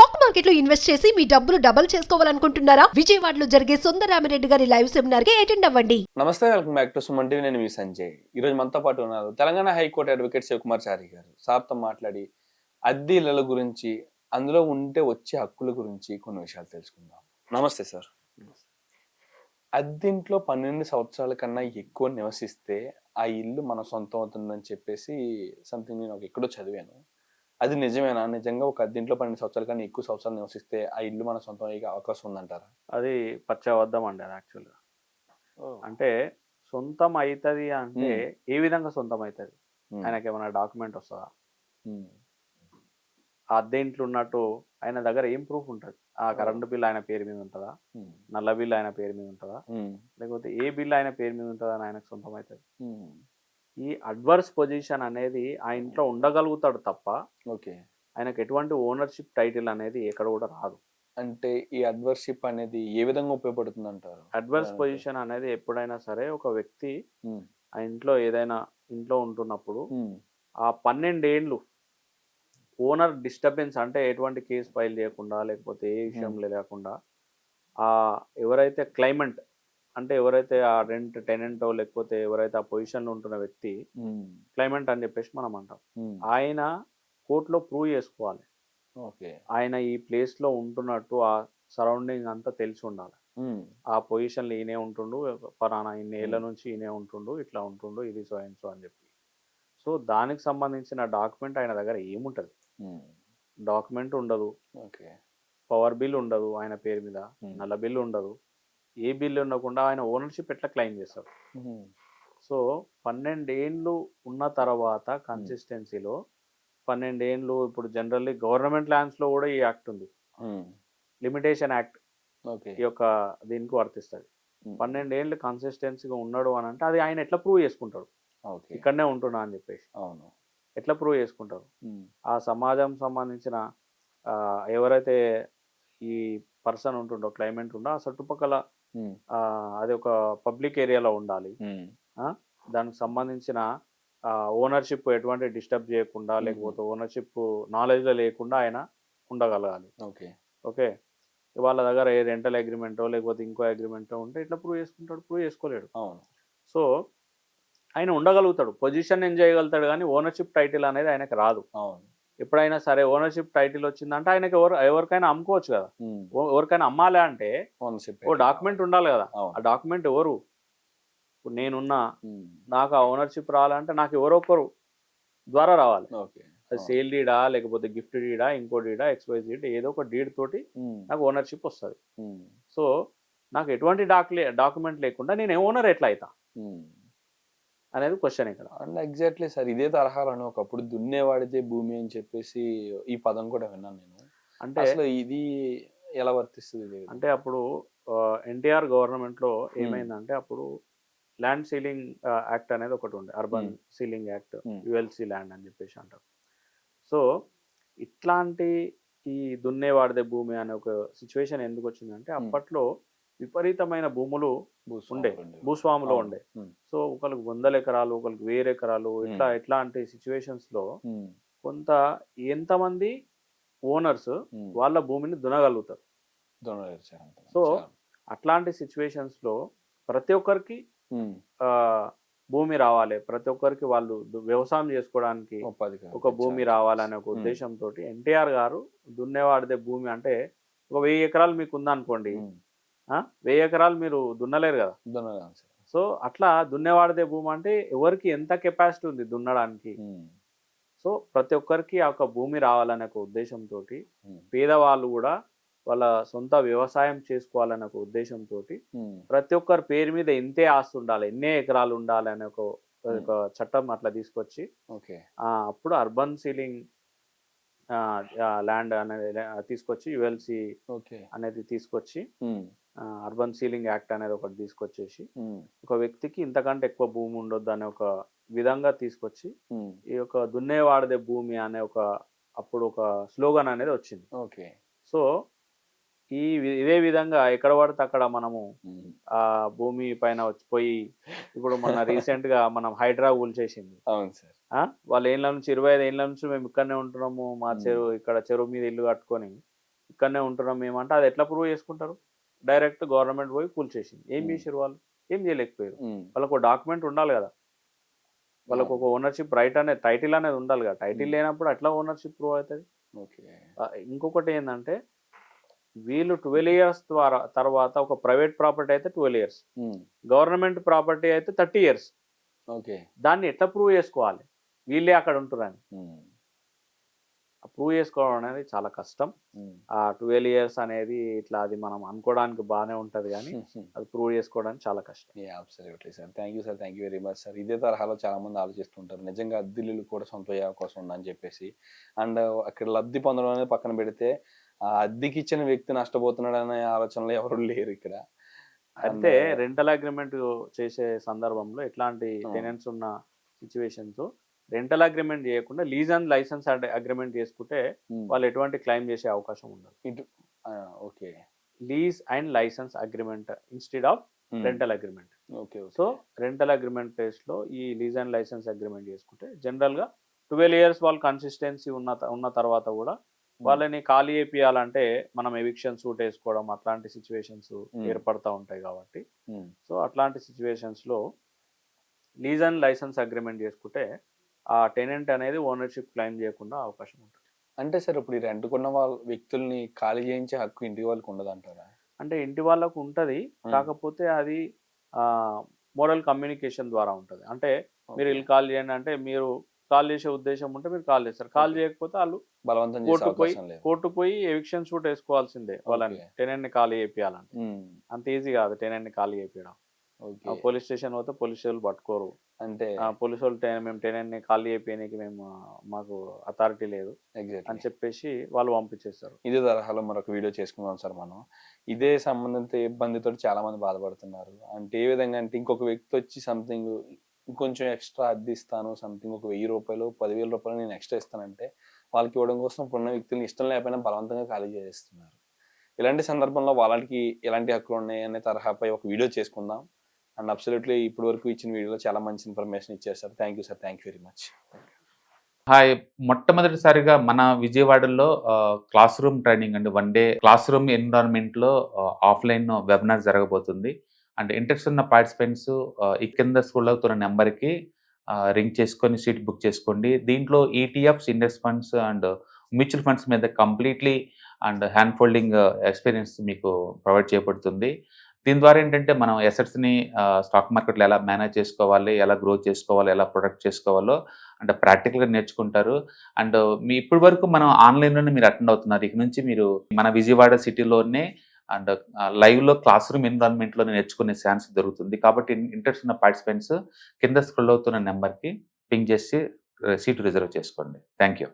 Stock మార్కెట్లో invest చేసి మీ డబ్బులు డబుల్ చేసుకోవాలనుకుంటున్నారా? విజయవాడలో జరిగే సుందరామిరెడ్డి గారి లైవ్ సెమినార్కి అటెండ్ అవ్వండి. నమస్తే welcome back to Suman TV. నేను మీ సంజయ్. ఈ రోజు మనతో పాటు ఉన్నారు Telangana high court advocate Shivakumar Chari గారు. సార్తో మాట్లాడి అద్దె ఇళ్ళల గురించి అందులో ఉంటే వచ్చే హక్కుల గురించి కొన్ని విషయాలు తెలుసుకుందాం. నమస్తే సార్. అద్దెంట్లో పన్నెండు సంవత్సరాల కన్నా ఎక్కువ నివసిస్తే ఆ ఇల్లు మన సొంతం అవుతుందని చెప్పేసి సంథింగ్ నేను ఎక్కడో చదివాను. అది నిజమేనా? నిజంగా ఒక అద్దెంట్లో పన్నెండు సంవత్సరాల కన్నా ఎక్కువ సంవత్సరాలు నివసిస్తే ఆ ఇల్లు మన సొంతం అయ్యే అవకాశం ఉందంటారా? అది పచ్చవద్దం అండి అది యాక్చువల్గా అంటే సొంతం అవుతుంది అంటే ఏ విధంగా సొంతం అవుతుంది ఆయనకి ఏమైనా డాక్యుమెంట్ వస్తుందా? అద్దె ఇంట్లో ఉన్నట్టు ఆయన దగ్గర ఏం ప్రూఫ్ ఉంటుంది? ఆ కరెంటు బిల్ ఆయన పేరు మీద ఉంటుందా? నల్ల బిల్ ఆయన పేరు మీద ఉంటుందా? లేకపోతే ఏ బిల్ ఆయన పేరు మీద ఉంటుందా అని ఆయనకు సొంతం అవుతుంది. ఈ అడ్వర్స్ పొజిషన్ అనేది ఆ ఇంట్లో ఉండగలుగుతాడు తప్ప ఓకే. ఆయనకు ఎటువంటి ఓనర్షిప్ టైటిల్ అనేది ఎక్కడ కూడా రాదు. అంటే ఈ అడ్వర్షిప్ అనేది ఏ విధంగా ఉపయోగపడుతుంది అంటారు అడ్వర్స్ పొజిషన్ అనేది ఎప్పుడైనా సరే ఒక వ్యక్తి ఆ ఇంట్లో ఏదైనా ఇంట్లో ఉంటున్నప్పుడు ఆ పన్నెండేండ్లు ఓనర్ డిస్టర్బెన్స్ అంటే ఎటువంటి కేసు ఫైల్ చేయకుండా లేకపోతే ఏ విషయంలో లేకుండా ఆ ఎవరైతే క్లైమెంట్ అంటే ఎవరైతే ఆ రెంట్ టెనెంటో లేకపోతే ఎవరైతే ఆ పొజిషన్లో ఉంటున్న వ్యక్తి క్లైమెంట్ అని చెప్పేసి మనం అంటాం. ఆయన కోర్టులో ప్రూవ్ చేసుకోవాలి. ఓకే. ఆయన ఈ ప్లేస్లో ఉంటున్నట్టు ఆ సరౌండింగ్ అంతా తెలిసి ఉండాలి. ఆ పొజిషన్లో ఈయనే ఉంటుండు పలానా ఇన్ని ఏళ్ళ నుంచి ఈయనే ఉంటుండు ఇట్లా ఉంటుండు ఇది సో అండ్ సో అని చెప్పి. సో దానికి సంబంధించిన డాక్యుమెంట్ ఆయన దగ్గర ఏముంటుంది? డాక్యుమెంట్ ఉండదు. ఓకే. పవర్ బిల్ ఉండదు ఆయన పేరు మీద. నల్ల బిల్ ఉండదు. ఏ బిల్ ఉండకుండా ఆయన ఓనర్షిప్ ఎట్లా క్లెయిమ్ చేస్తాడు? ఉమ్, సో పన్నెండేండ్లు ఉన్న తర్వాత కన్సిస్టెన్సీలో పన్నెండేండ్లు ఇప్పుడు జనరల్లీ గవర్నమెంట్ ల్యాండ్స్లో కూడా ఈ యాక్ట్ ఉంది. Limitation act okay. ఈ యొక్క దీనికి వర్తిస్తుంది. ఉమ్, పన్నెండేండ్లు కన్సిస్టెన్సీగా ఉన్నాడు అని అంటే అది ఆయన ఎట్లా ప్రూవ్ చేసుకుంటాడు? ఇక్కడనే ఉంటున్నా అని చెప్పేసి. అవును. ఎట్లా ప్రూవ్ చేసుకుంటారు ఆ సమాజం సంబంధించిన ఎవరైతే ఈ పర్సన్ ఉంటుండో క్లైమెంట్ ఉండో ఆ చుట్టుపక్కల అది ఒక పబ్లిక్ ఏరియాలో ఉండాలి. దానికి సంబంధించిన ఓనర్షిప్ ఎటువంటి డిస్టర్బ్ చేయకుండా. లేకపోతే ఓనర్షిప్ నాలెడ్జ్లో లేకుండా ఆయన ఉండగలగాలి. ఓకే. ఓకే? వాళ్ళ దగ్గర ఏ రెంటల్ అగ్రిమెంటో లేకపోతే ఇంకో అగ్రిమెంటో ఉంటే ఇట్లా ప్రూవ్ చేసుకుంటాడు ప్రూవ్ చేసుకోలేడు. అవును. సో ఆయన ఉండగలుగుతాడు. పొజిషన్ ఎంజాయ్ చేయగలుగుతాడు కానీ ఓనర్షిప్ టైటిల్ అనేది ఆయనకి రాదు. అవును. ఎప్పుడైనా సరే ఓనర్షిప్ టైటిల్ వచ్చిందంటే ఆయనకి ఎవరు ఎవరికైనా అమ్ముకోవచ్చు కదా. ఎవరికైనా అమ్మాలి అంటే ఓనర్షిప్ ఓ డాక్యుమెంట్ ఉండాలి కదా. ఆ డాక్యుమెంట్ ఎవరు? ఇప్పుడు నేనున్నా నాకు ఆ ఓనర్షిప్ రావాలంటే నాకు ఎవరో ఒకరు ద్వారా రావాలి. ఓకే. అది. సేల్ డీడా లేకపోతే గిఫ్ట్ డీడా ఇంకో డీడా ఎక్స్వైజ్ డీడ్ ఏదో ఒక డీడ్ తోటి నాకు ఓనర్షిప్ వస్తుంది. సో నాకు ఎటువంటి డాక్యుమెంట్ లేకుండా నేను ఓనర్ ఎట్లా అవుతా. అనేది క్వశ్చన్ ఇక్కడ అండ్ ఎగ్జాక్ట్లీ సార్ ఇదే తరహాలోనే ఒకప్పుడు దున్నేవాడితే భూమి అని చెప్పేసి ఈ పదం కూడా విన్నాను నేను అంటే అసలు ఇది ఎలా వర్తిస్తుంది? అంటే అప్పుడు ఎన్టీఆర్ గవర్నమెంట్లో ఏమైందంటే అప్పుడు ల్యాండ్ సీలింగ్ యాక్ట్ అనేది ఒకటి ఉండే urban. Ceiling act. ULC land అని చెప్పేసి అంటారు సో ఇట్లాంటి ఈ దున్నేవాడిదే భూమి అనే ఒక సిచ్యువేషన్ ఎందుకు వచ్చిందంటే. అప్పట్లో విపరీతమైన భూములు ఉండే భూస్వాములు ఉండే. సో ఒకరికి వందల ఎకరాలు ఒకరికి వేరే ఎకరాలు ఇట్లా. ఇట్లాంటి సిచ్యువేషన్స్లో కొంత ఎంతమంది ఓనర్స్. వాళ్ళ భూమిని దునగలుగుతారు. సో. అట్లాంటి సిచ్యువేషన్స్లో ప్రతి ఒక్కరికి భూమి రావాలి ప్రతి ఒక్కరికి వాళ్ళు వ్యవసాయం చేసుకోవడానికి. ఒక భూమి రావాలనే ఒక ఉద్దేశంతో ఎన్టీఆర్ గారు దున్నేవాడిదే భూమి అంటే ఒక వెయ్యి ఎకరాలు మీకు ఉందనుకోండి వెయ్యి ఎకరాలు మీరు దున్నలేరు కదా? సార్. సో అట్లా దున్నేవాడిదే భూమి అంటే ఎవరికి ఎంత కెపాసిటీ ఉంది దున్నడానికి? సో ప్రతి ఒక్కరికి ఆ ఒక భూమి రావాలనే ఒక ఉద్దేశంతో పేదవాళ్ళు కూడా వాళ్ళ సొంత వ్యవసాయం చేసుకోవాలనే ఒక ఉద్దేశంతో ప్రతి ఒక్కరి పేరు మీద ఇంతే ఆస్తి ఉండాలి ఎన్నే ఎకరాలు ఉండాలి అనే ఒక ఒక చట్టం అట్లా తీసుకొచ్చి అప్పుడు అర్బన్ సీలింగ్ ల్యాండ్ అనేది తీసుకొచ్చి యుఎల్సి అనేది తీసుకొచ్చి అర్బన్ సీలింగ్ యాక్ట్ అనేది ఒకటి తీసుకొచ్చేసి ఒక వ్యక్తికి ఇంతకంటే ఎక్కువ భూమి ఉండొద్దు అనే ఒక విధంగా తీసుకొచ్చి ఈ యొక్క దున్నేవాడదే భూమి అనే ఒక అప్పుడు ఒక స్లోగన్ అనేది వచ్చింది. ఓకే. సో ఈ ఇదే విధంగా ఎక్కడ పడితే అక్కడ మనము ఆ భూమి పైన వచ్చిపోయి ఇప్పుడు మన రీసెంట్గా మనం హైడ్రా కూల్చేసింది అవును సార్? వాళ్ళ ఏళ్ళ నుంచి ఇరవై ఐదు ఏళ్ళ నుంచి మేము ఇక్కడనే ఉంటున్నాము మా. చెరువు ఇక్కడ చెరువు మీద ఇల్లు కట్టుకొని ఇక్కడనే ఉంటున్నాం మేమంటే అది ఎట్లా ప్రూవ్ చేసుకుంటారు? డైరెక్ట్ గవర్నమెంట్ పోయి కూల్ చేసింది. ఏం. చేసారు వాళ్ళు? ఏం చేయలేకపోయారు. వాళ్ళకు ఒక డాక్యుమెంట్ ఉండాలి కదా. వాళ్ళకు ఒక ఓనర్షిప్ రైట్ అనేది టైటిల్ అనేది ఉండాలి కదా. టైటిల్. లేనప్పుడు ఎట్లా ఓనర్షిప్ ప్రూవ్ అవుతుంది? ఇంకొకటి ఏంటంటే వీళ్ళు ట్వెల్వ్ ఇయర్స్ ద్వారా తర్వాత ఒక ప్రైవేట్ ప్రాపర్టీ అయితే ట్వెల్వ్ ఇయర్స్ గవర్నమెంట్ ప్రాపర్టీ అయితే థర్టీ ఇయర్స్ ఓకే. దాన్ని ఎట్లా ప్రూవ్ చేసుకోవాలి? వీళ్ళే అక్కడ ఉంటురని ఉమ్, ప్రూవ్ చేసుకోవడం అనేది చాలా కష్టం. ఆ ట్వెల్వ్ ఇయర్స్ అనేది ఇట్లా అది మనం అనుకోవడానికి బాగానే ఉంటది కానీ. అది ప్రూవ్ చేసుకోవడానికి చాలా కష్టం. Absolutely sir. Thank you sir thank you very much sir. ఇదే తరహాలో చాలా మంది ఆలోచిస్తుంటారు నిజంగా అద్దెలు కూడా సొంత అయ్యే అవకాశం ఉందని చెప్పేసి. అండ్ అక్కడ లబ్ధి పొందడం అనేది పక్కన పెడితే ఆ అద్దెకి ఇచ్చిన వ్యక్తి నష్టపోతున్నాడు అనే ఆలోచనలు ఎవరు లేరు ఇక్కడ. అయితే రెంటల్ అగ్రిమెంట్ చేసే సందర్భంలో ఎట్లాంటి. టెనెంట్స్ ఉన్న సిచ్యువేషన్స్ రెంటల్ అగ్రిమెంట్ చేయకుండా లీజ్ అండ్ లైసెన్స్ అగ్రిమెంట్ చేసుకుంటే ఉమ్, వాళ్ళు ఎటువంటి క్లెయిమ్ చేసే అవకాశం ఉండదు. ఆ, okay. Lease and license agreement instead of um, rental agreement. Okay. So rental agreement ప్లేస్లో ఈ లీజ్ అండ్ లైసెన్స్ అగ్రిమెంట్ చేసుకుంటే జనరల్గా ట్వెల్వ్ ఇయర్స్ వాళ్ళు కన్సిస్టెన్సీ ఉన్న ఉన్న తర్వాత కూడా వాళ్ళని ఖాళీ చేపియాలంటే మనం ఎవిక్షన్ సూట్ వేసుకోవడం అట్లాంటి సిచ్యువేషన్స్ ఏర్పడతా ఉంటాయి కాబట్టి. సో అట్లాంటి సిచ్యువేషన్స్లో లీజ్ అండ్ లైసెన్స్ అగ్రిమెంట్ చేసుకుంటే ఆ టెనెంట్ అనేది ఓనర్షిప్ క్లెయిమ్ చేయకుండా అవకాశం ఉంటుంది. అంటే సార్ ఇప్పుడు ఈ రెంట్కున్న వాళ్ళ వ్యక్తుల్ని ఖాళీ చేయించే హక్కు ఇంటి వాళ్ళకి ఉండదు అంటారా అంటే ఇంటి వాళ్ళకు ఉంటుంది. కాకపోతే అది మోడల్ కమ్యూనికేషన్ ద్వారా ఉంటుంది. అంటే మీరు ఇల్లు కాల్ చేయండి అంటే మీరు కాల్ చేసే ఉద్దేశం ఉంటే మీరు కాల్ చేస్తారు. కాల్. చేయకపోతే వాళ్ళు బలవంతం కోర్టు పోయి కోర్టు పోయి ఎవిక్షన్ షూట్ వేసుకోవాల్సిందే వాళ్ళని. టెనెంట్ని ఖాళీ చేపియాలంటే ఉమ్, అంత ఈజీ కాదు టెనెంట్ని ఖాళీ చేపించడం ఓకే పోలీస్ స్టేషన్ పోతే పోలీస్ వాళ్ళు పట్టుకోరు. అంటే పోలీసు వాళ్ళు మేము టెనెంట్ని ఖాళీ చేయడానికి మేము ఆ, మాకు అథారిటీ లేదు ఎగ్జాక్ట్ అని చెప్పేసి వాళ్ళు పంపించేస్తారు. ఇదే తరహాలో మరొక వీడియో చేసుకుందాం సార్ మనం. ఇదే సంబంధిత ఇబ్బందితో చాలా మంది బాధపడుతున్నారు. అంటే ఏ విధంగా అంటే ఇంకొక వ్యక్తి వచ్చి సంథింగ్ ఇంకొంచెం ఎక్స్ట్రా అద్దె ఇస్తాను సంథింగ్ ఒక వెయ్యి రూపాయలు పదివేల రూపాయలు నేను ఎక్స్ట్రా ఇస్తానంటే వాళ్ళకి ఇవ్వడం కోసం ఇప్పుడున్న వ్యక్తులను ఇష్టం లేకపోయినా బలవంతంగా ఖాళీ చేస్తున్నారు ఇలాంటి సందర్భంలో వాళ్ళకి ఎలాంటి హక్కులు ఉన్నాయి అనే తరహాపై ఒక వీడియో చేసుకుందాం. అండ్ అబ్సల్యూట్లీ ఇప్పటి వరకు ఇచ్చిన వీడియోలో చాలా మంచి ఇన్ఫర్మేషన్ ఇచ్చారు sir. Thank you sir thank you very much hi. మొట్టమొదటిసారిగా మన విజయవాడలో క్లాస్ రూమ్ ట్రైనింగ్ అండి. వన్ డే క్లాస్ రూమ్ ఎన్విరాన్మెంట్లో ఆఫ్లైన్ వెబినార్ జరగబోతుంది. అండ్ ఇంట్రెస్ట్ ఉన్న పార్టిసిపెంట్స్ ఈ కింద స్కూల్ అవుతున్న నెంబర్కి రింగ్ చేసుకొని సీట్ బుక్ చేసుకోండి. దీంట్లో ETFs index funds and mutual funds మీద completely and hand holding experience మీకు ప్రొవైడ్ చేయబడుతుంది. దీని ద్వారా ఏంటంటే మనం ఎసెట్స్ని స్టాక్ మార్కెట్లో ఎలా మేనేజ్ చేసుకోవాలి ఎలా గ్రో చేసుకోవాలి ఎలా ప్రొడక్ట్ చేసుకోవాలో అంటే ప్రాక్టికల్గా నేర్చుకుంటారు. అండ్ మీ ఇప్పటి వరకు మనం ఆన్లైన్లోనే మీరు అటెండ్ అవుతున్నారు. ఇక నుంచి మీరు మన విజయవాడ సిటీలోనే అండ్ లైవ్లో క్లాస్ రూమ్ ఎన్విరాన్మెంట్లో నేర్చుకునే ఛాన్స్ దొరుకుతుంది. కాబట్టి ఇంట్రెస్ట్ ఉన్న పార్టిసిపెంట్స్ కింద స్క్రోల్ అవుతున్న నెంబర్కి పింక్ చేసి సీటు రిజర్వ్ చేసుకోండి. Thank you